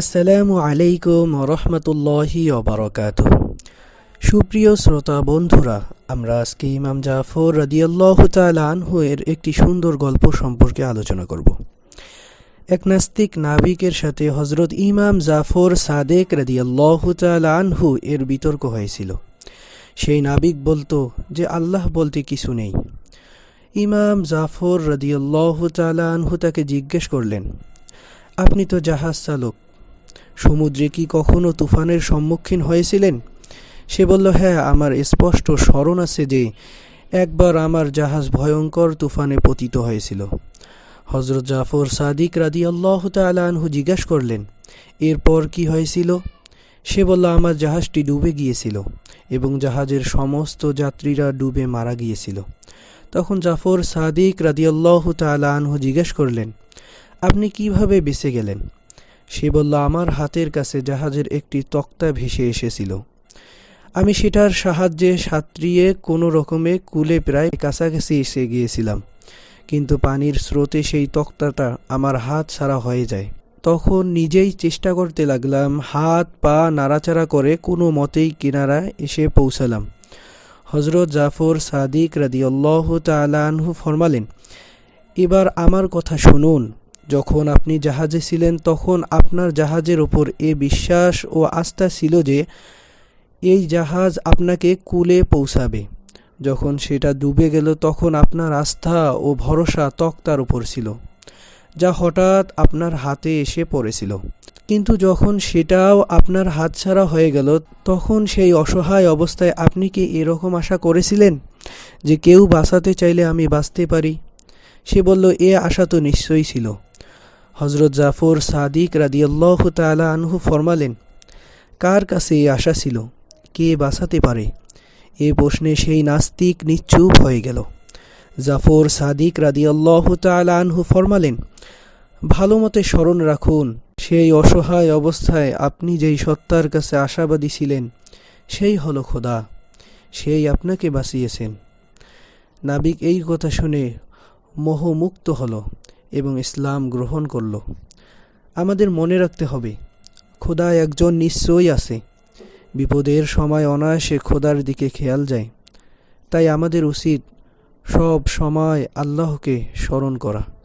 আসসালামু আলাইকুম রহমতুল্লাহি অবরকাত সুপ্রিয় শ্রোতা বন্ধুরা, আমরা আজকে ইমাম জাফর রাদিয়াল্লাহু আনহু এর একটি সুন্দর গল্প সম্পর্কে আলোচনা করব। এক নাস্তিক নাবিকের সাথে হজরত ইমাম জাফর সাদেক রাদিয়াল্লাহু তাআলা আনহু এর বিতর্ক হয়েছিল। সেই নাবিক বলতো যে, আল্লাহ বলতে কিছু নেই। ইমাম জাফর রাদিয়াল্লাহু তাআলা আনহু তাকে জিজ্ঞেস করলেন, আপনি তো জাহাজ চালক সমুদ্রে কি কখনো তুফানের সম্মুখীন হয়েছিলেন? সে বলল হ্যাঁ আমার স্পষ্ট স্মরণ আছে যে একবার আমার জাহাজ ভয়ঙ্কর তুফানে পতিত হয়েছিল। হজরত জাফর সাদিক রাদি আল্লাহ আনহু জিজ্ঞাস করলেন, এরপর কি হয়েছিল? সে বলল, আমার জাহাজটি ডুবে গিয়েছিল এবং জাহাজের সমস্ত যাত্রীরা ডুবে মারা গিয়েছিল। তখন জাফর সাদিক রাদিয়াল্লাহ তালা আনহু জিজ্ঞেস করলেন, আপনি কীভাবে বেঁচে গেলেন? সে বলল, আমার হাতের কাছে জাহাজের একটি তক্তা ভেসে এসেছিল। আমি সেটার সাহায্যে সাঁতরিয়ে কোনো রকমে কুলে প্রায় কাছাকাছি এসে গিয়েছিলাম। কিন্তু পানির স্রোতে সেই তক্তাটা আমার হাত ছাড়া হয়ে যায়। তখন নিজেই চেষ্টা করতে লাগলাম, হাত পা নাড়াচাড়া করে কোনো মতেই কিনারা এসে পৌঁছালাম। হজরত জাফর সাদিক রাদিয়াল্লাহু তাআলা আনহু ফরমালেন, এবার আমার কথা শুনুন। যখন আপনি জাহাজে ছিলেন, তখন আপনার জাহাজের ওপর এ বিশ্বাস ও আস্থা ছিল যে, এই জাহাজ আপনাকে কুলে পৌঁছাবে। যখন সেটা ডুবে গেল, তখন আপনার আস্থা ও ভরসা তক্তার উপর ছিল, যা হঠাৎ আপনার হাতে এসে পড়েছিল। কিন্তু যখন সেটাও আপনার হাতছাড়া হয়ে গেল, তখন সেই অসহায় অবস্থায় আপনি কি এরকম আশা করেছিলেন যে কেউ বাঁচাতে চাইলে আমি বাঁচতে পারি? সে বলল, এ আশা তো নিশ্চয়ই ছিল। হজরত জাফর সাদিক রাদিয়াল্লাহ তালা আনহু ফরমালেন, কার কাছে এই আশা ছিল? কে বাঁচাতে পারে? এ প্রশ্নে সেই নাস্তিক নিশ্চুপ হয়ে গেল। জাফর সাদিক রাদিয়াল্লাহ তালা আনহু ফরমালেন, ভালো মতে স্মরণ রাখুন, সেই অসহায় অবস্থায় আপনি যেই সত্তার কাছে আশাবাদী ছিলেন, সেই হলো খোদা, সেই আপনাকে বাঁচিয়েছেন। নাবিক এই কথা শুনে মোহমুক্ত হলো। এবং ইসলাম গ্রহণ করল। আমাদের মনে রাখতে হবে খোদা একজন নিশ্চয়ই আছে। বিপদের সময় অনায়াসে খোদার দিকে খেয়াল যায়। তাই আমাদের উচিত সব সময় আল্লাহকে স্মরণ করা।